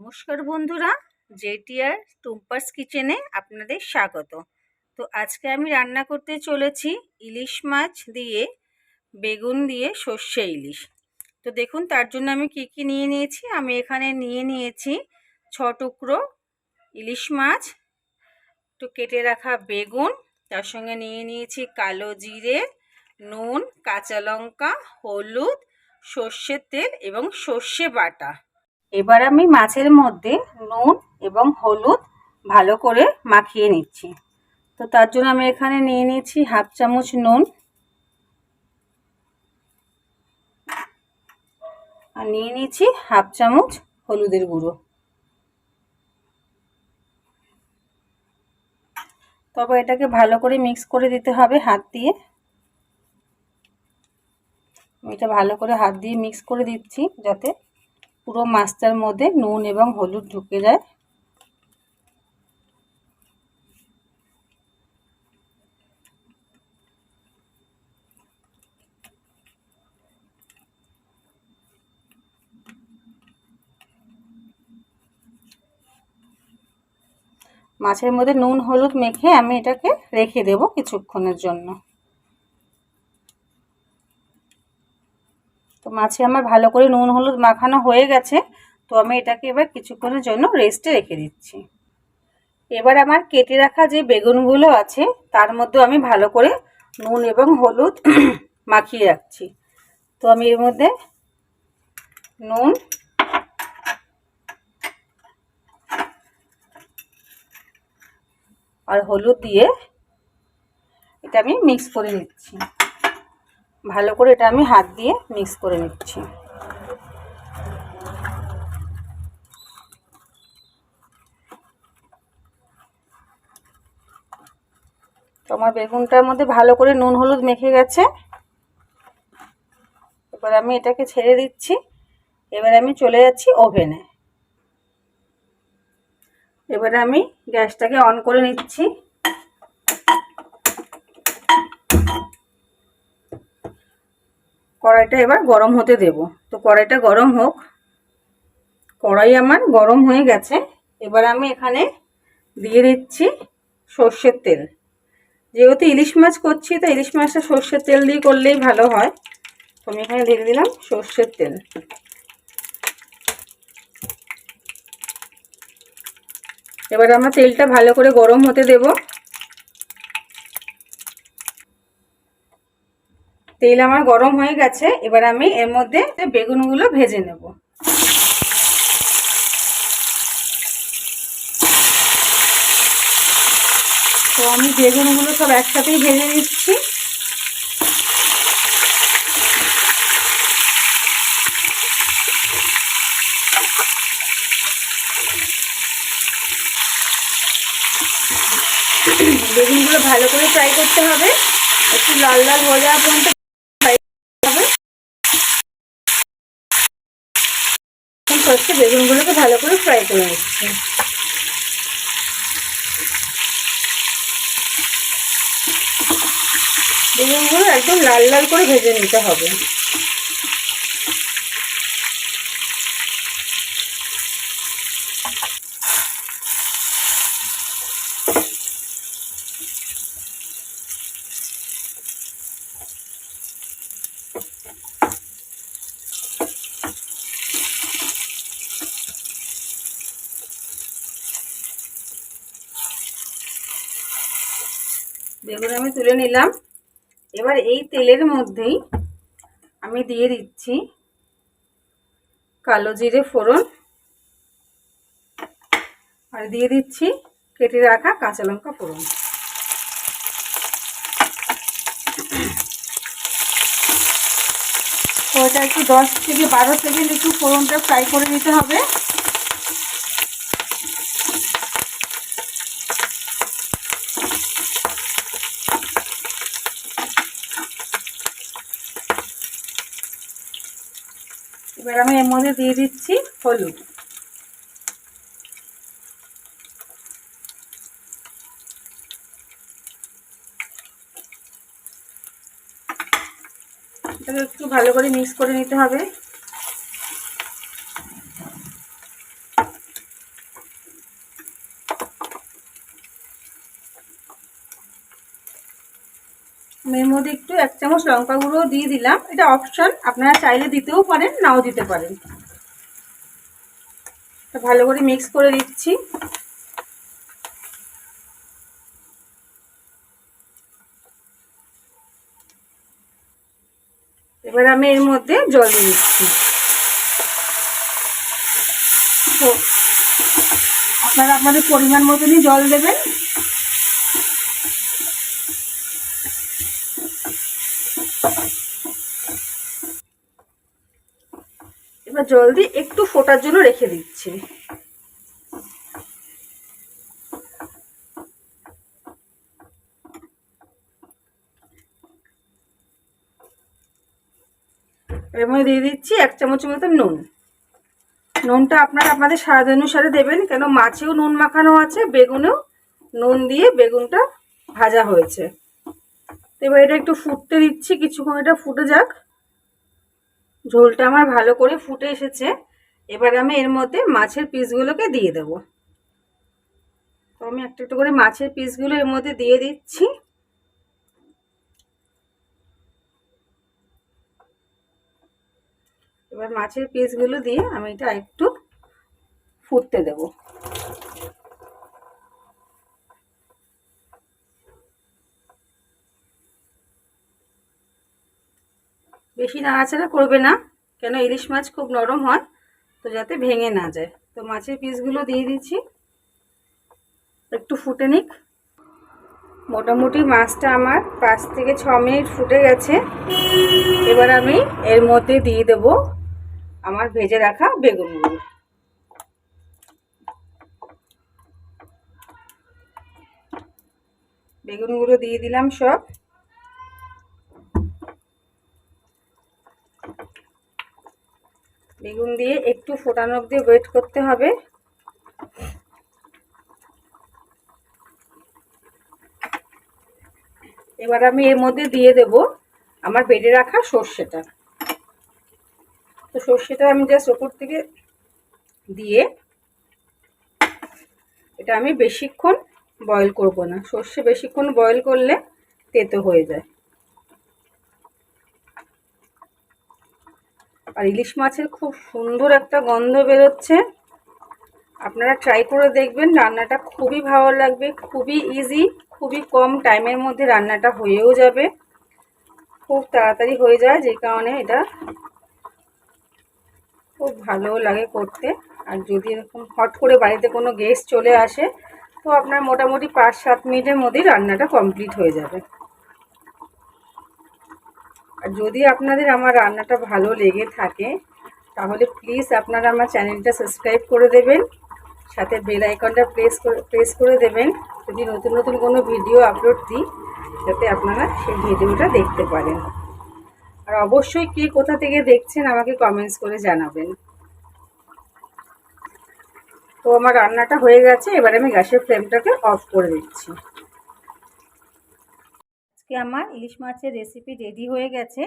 নমস্কার বন্ধুরা, জেটিআর টুম্পার্স কিচেনে আপনাদের স্বাগত। তো আজকে আমি রান্না করতে চলেছি ইলিশ মাছ দিয়ে, বেগুন দিয়ে সর্ষে ইলিশ। তো দেখুন, তার জন্য আমি কি কি নিয়ে নিয়েছি? আমি এখানে নিয়ে নিয়েছি ছ টুকরো ইলিশ মাছ, একটু কেটে রাখা বেগুন, তার সঙ্গে নিয়ে নিয়েছি কালো জিরে, নুন, কাঁচা লঙ্কা, হলুদ, সর্ষের তেল এবং সর্ষে বাটা। এবার আমি মাছের মধ্যে নুন এবং হলুদ ভালো করে মাখিয়ে নিচ্ছি। তো তার জন্য আমি এখানে নিয়ে নিয়েছি হাফ চামচ নুন। আর নিয়ে নিয়েছি হাফ চামচ হলুদের গুঁড়ো। তবে এটাকে ভালো করে মিক্স করে দিতে হবে হাত দিয়ে। এটা ভালো করে হাত দিয়ে মিক্স করে দিচ্ছি যাতে পুরো মাছটার মধ্যে নুন এবং হলুদ ঢুকে যায়। মাছের মধ্যে নুন, হলুদ মেখে আমি এটাকে রেখে দেব কিছুক্ষণের জন্য। তো মাছে আমার ভালো করে নুন, হলুদ মাখানো হয়ে গেছে। তো আমি এটাকে এবার কিছুক্ষণের জন্য রেস্টে রেখে দিচ্ছি। এবার আমার কেটে রাখা যে বেগুনগুলো আছে, তার মধ্যে আমি ভালো করে নুন এবং হলুদ মাখিয়ে রাখছি। তো আমি এর মধ্যে নুন, আর হলুদ দিয়ে এটা আমি মিক্স করে নিচ্ছি। ভালো করে এটা আমি হাত দিয়ে মিক্স করে নিচ্ছি। আমার বেগুনটার মধ্যে ভালো করে নুন, হলুদ মেখে গেছে। এবার আমি এটাকে ছেড়ে দিচ্ছি। এবার আমি চলে যাচ্ছি ওভেনে এবার আমি গ্যাসটাকে অন করে নিচ্ছি। কড়াইটা এবার গরম হতে দেব। তো কড়াইটা গরম হোক। কড়াই আমার গরম হয়ে গেছে। এবার আমি এখানে দিয়ে দিচ্ছি সর্ষের তেল। যেহেতু ইলিশ মাছ করছি, তো ইলিশ মাছটা সর্ষের তেল দিয়ে করলেই ভালো হয়। আমি এখানে দিয়ে দিলাম সর্ষের তেল। এবার আমরা তেলটা ভালো করে গরম হতে দেব। তেল আমার গরম হয়ে গেছে, এবার আমি এর মধ্যে বেগুনগুলো ভেজে নেব। তো আমি বেগুনগুলো সব একসাথেই ভেজে নিচ্ছি। বেগুনগুলো ভালো করে ফ্রাই করতে হবে। একটু লাল লাল হয়ে যাওয়া পর্যন্ত ফ্রাই হবে ফার্স্টে বেগুনগুলোকে ভালো করে ফ্রাই করে বেগুনগুলো একদম লাল লাল করে ভেজে নিতে হবে। বেগুন আমি তুলে নিলাম। এবার এই তেলের মধ্যেই আমি দিয়ে দিচ্ছি কালো জিরে ফোড়ন। আর দিয়ে দিচ্ছি কেটে রাখা কাঁচা লঙ্কা ফোড়ন। এটা একটু দশ থেকে বারো সেকেন্ড একটু ফোড়নটা ফ্রাই করে নিতে হবে এবার আমি এর মধ্যে দিয়ে দিচ্ছি হলুদ। একটু ভালো করে মিক্স করে নিতে হবে। এর মধ্যে একটু এক চামচ লঙ্কা গুঁড়ো দিয়ে দিলাম। এটা অপশন আপনারা চাইলে দিতেও পারেন, নাও দিতে পারেন। ভালো করে মিক্স করে দিচ্ছি। এবার আমি এর মধ্যে জল দিয়ে দিচ্ছি। আপনারা আপনাদের পরিমাণ মতনই জল দেবেন। জল দিয়ে একটু ফোটার জন্য রেখে দিচ্ছি। মধ্যে দিয়ে দিচ্ছি এক চামচ মতো নুন। নুনটা আপনারা আপনাদের স্বাদ অনুসারে দেবেন, কেন মাছেও নুন মাখানো আছে, বেগুনেও নুন দিয়ে বেগুনটা ভাজা হয়েছে। এবার এটা একটু ফুটতে দিচ্ছি, কিছুক্ষণ এটা ফুটে যাক। ঝোলটা আমার ভালো করে ফুটে এসেছে। এবার আমি এর মধ্যে মাছের পিসগুলোকে দিয়ে দেব। তো আমি একটু একটু করে মাছের পিসগুলো এর মধ্যে দিয়ে দিচ্ছি। এবার মাছের পিসগুলো দিয়ে আমি এটা একটু ফুটতে দেব। বেশি নাড়াচাড়া করবে না, কেন ইলিশ মাছ খুব নরম হয়, তো যাতে ভেঙে না যায়। তো মাছের পিসগুলো দিয়ে দিচ্ছি। একটু ফুটে নিক। মোটামুটি মাছটা আমার পাঁচ থেকে ছ মিনিট ফুটে গেছে। এবার আমি এর মধ্যে দিয়ে দেব আমার ভেজে রাখা বেগুনগুলো বেগুনগুলো দিয়ে দিলাম সব। বেগুন দিয়ে একটু ফোটানো অবধি ওয়েট করতে হবে। এবার আমি এর মধ্যে দিয়ে দেব আমার বেটে রাখা সর্ষেটা। তো সর্ষেটা আমি জাস্ট ওপর থেকে দিয়ে এটা আমি বেশিক্ষণ বয়েল করব না। সর্ষে বেশিক্ষণ বয়েল করলে তেতো হয়ে যায়। আর ইলিশ মাছের খুব সুন্দর একটা গন্ধ বেরোচ্ছে। আপনারা ট্রাই করে দেখবেন, রান্নাটা খুবই ভালো লাগবে, খুবই ইজি খুবই কম টাইমের মধ্যে রান্নাটা হয়েও যাবে। খুব তাড়াতাড়ি হয়ে যায়, যে কারণে এটা খুব ভালো লাগে করতে। আর যদি এরকম হট করে বাড়িতে কোনো গেস্ট চলে আসে, তো আপনার মোটামুটি পাঁচ সাত মিনিটের মধ্যেই রান্নাটা কমপ্লিট হয়ে যাবে। আর যদি আপনাদের আমার রান্নাটা ভালো লেগে থাকে, তাহলে প্লিজ আপনারা আমার চ্যানেলটা সাবস্ক্রাইব করে দেবেন, সাথে বেল আইকনটা প্রেস করে প্রেস করে দেবেন, যদি নতুন নতুন কোনো ভিডিও আপলোড দিই, যাতে আপনারা সেই ভিডিওটা দেখতে পারেন। আর অবশ্যই কে কোথা থেকে দেখছেন আমাকে কমেন্টস করে জানাবেন। তো আমার রান্নাটা হয়ে গেছে, এবার আমি গ্যাসের ফ্লেমটাকে অফ করে দিচ্ছি। আজকে আমার ইলিশ মাছের রেসিপি রেডি হয়ে গেছে।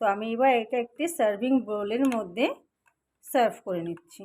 তো আমি এবার এটা একটি সার্ভিং বোলের মধ্যে সার্ভ করে নিচ্ছি।